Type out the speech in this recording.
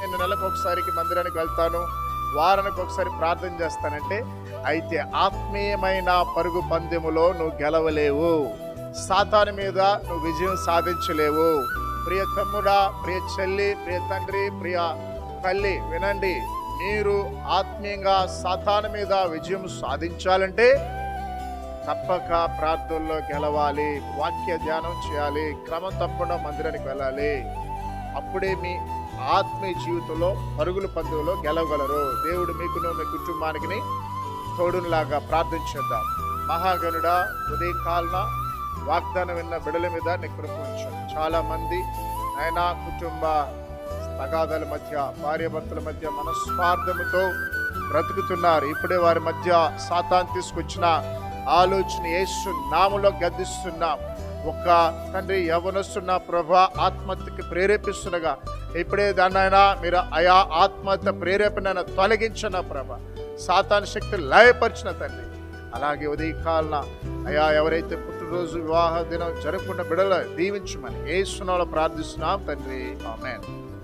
నేను నెలకు ఒకసారికి మందిరానికి వెళ్తాను. వారానికి ఒకసారి ప్రార్థన చేస్తానంటే అయితే ఆత్మీయమైన పరుగు పందెములో నువ్వు గెలవలేవు. సాతాను మీద నువ్వు విజయం సాధించలేవు. ప్రియ తమ్ముడా ప్రియ చెల్లి ప్రియ తండ్రి ప్రియ తల్లి వినండి. మీరు ఆత్మీయంగా సాతాను మీద విజయం సాధించాలంటే తప్పక ప్రార్థనలో గెలవాలి. వాక్య ధ్యానం చేయాలి. క్రమం తప్పకుండా మందిరానికి వెళ్ళాలి. అప్పుడే మీ ఆత్మీయ జీవితంలో పరుగుల పందువులో గెలవగలరు. దేవుడు మీకును మీ కుటుంబానికి తోడులాగా ప్రార్థించేద్దాం. మహాగణుడా ఉదయకాలన వాగ్దానం విన్న బిడల మీద నీ కృప ఉంచండి చాలా మంది ఆయన కుటుంబ తగాదాల మధ్య భార్యాభర్తల మధ్య మనస్వార్థముతో బ్రతుకుతున్నారు. ఇప్పుడే వారి మధ్య సాతాన్ తీసుకొచ్చిన ఆలోచన యేసు నామలో గద్దిస్తున్నాం. ఒక తండ్రి యవనస్తున్న ప్రభా ఆత్మహత్యకి ప్రేరేపిస్తుండగా ఇప్పుడే దాన్నైనా మీరు ఆయా ఆత్మహత్య ప్రేరేపణ తొలగించిన ప్రభ. సాతాన్ శక్తి లయపరిచిన తండ్రి. అలాగే ఉదయకాలన అయా ఎవరైతే పుట్టినరోజు వివాహ దినం జరుపుకున్న బిడల దీవించమని ఏ సునాలో ప్రార్థిస్తున్నాం తండ్రి. ఆమెన్.